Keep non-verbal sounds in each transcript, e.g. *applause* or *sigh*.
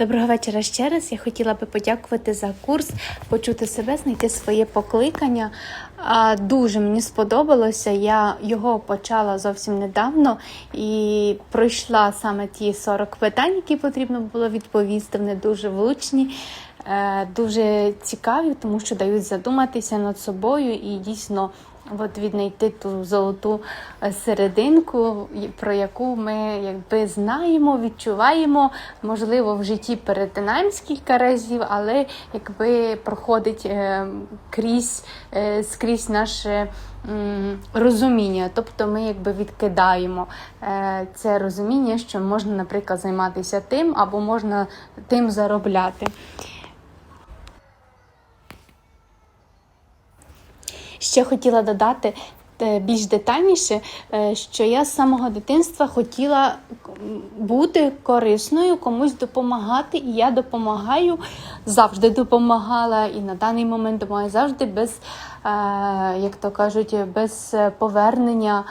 Доброго вечора ще раз. Я хотіла би подякувати за курс, почути себе, знайти своє покликання. Дуже мені сподобалося. Я його почала зовсім недавно і пройшла саме ті 40 питань, які потрібно було відповісти. Вони дуже влучні. е, Дуже цікаві, тому що дають задуматися над собою і дійсно от віднайти ту золоту е, серединку, про яку ми якби знаємо, відчуваємо, можливо, в житті перетинаємось кілька разів, але якби проходить е, крізь, е, скрізь наше розуміння. Тобто ми якби відкидаємо е, це розуміння, що можна, наприклад, займатися тим або можна тим заробляти. Ще хотіла додати е, більш детальніше, е, що я з самого дитинства хотіла бути корисною, комусь допомагати, і я допомагаю, завжди допомагала, і на даний момент допомагаю завжди без, е, як то кажуть, без повернення.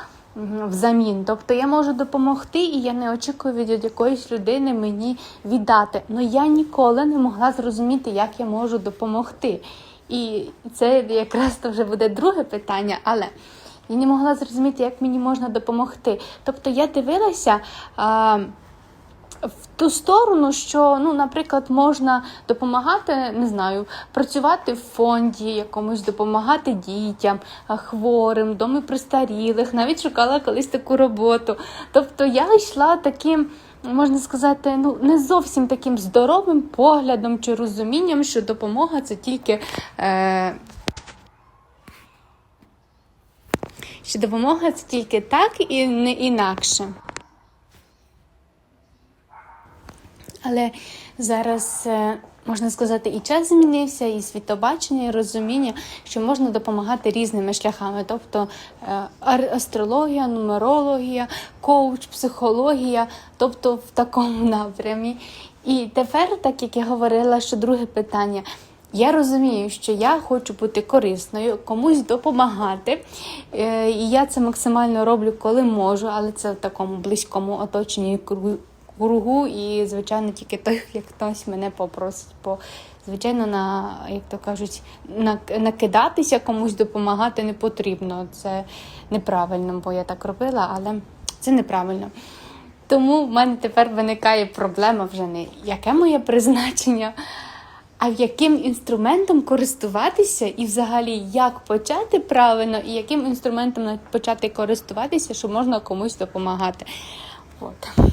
Взамін, тобто я можу допомогти, і я не очікую від якоїсь людини мені віддати. Але я ніколи не могла зрозуміти, як я можу допомогти. І це якраз то вже буде друге питання, але я не могла зрозуміти, як мені можна допомогти. Тобто я дивилася. А, в ту сторону, що, ну, наприклад, можна допомагати, не знаю, працювати в фонді, якомусь допомагати дітям, хворим, домі престарілих, навіть шукала колись таку роботу. Тобто я йшла таким, можна сказати, ну, не зовсім таким здоровим поглядом чи розумінням, що допомога це тільки. Е- що допомога це тільки так і не інакше. Але зараз е, можна сказати, і час змінився, і світобачення, і розуміння, що можна допомагати різними шляхами, тобто е, астрологія, нумерологія, коуч, психологія, тобто в такому напрямі. І тепер, так як я говорила, що друге питання. Я розумію, що я хочу бути корисною, комусь допомагати. Е, І я це максимально роблю, коли можу, але це в такому близькому оточенні кругу, і, звичайно, тільки той, *laughs* як хтось мене попросить. Бо, звичайно, на, як то кажуть, на, накидатися комусь допомагати не потрібно. Це неправильно, бо я так робила, але це неправильно. Тому в мене тепер виникає проблема вже не яке моє призначення, а яким інструментом користуватися, і взагалі як почати правильно, і яким інструментом почати користуватися, щоб можна комусь допомагати. От.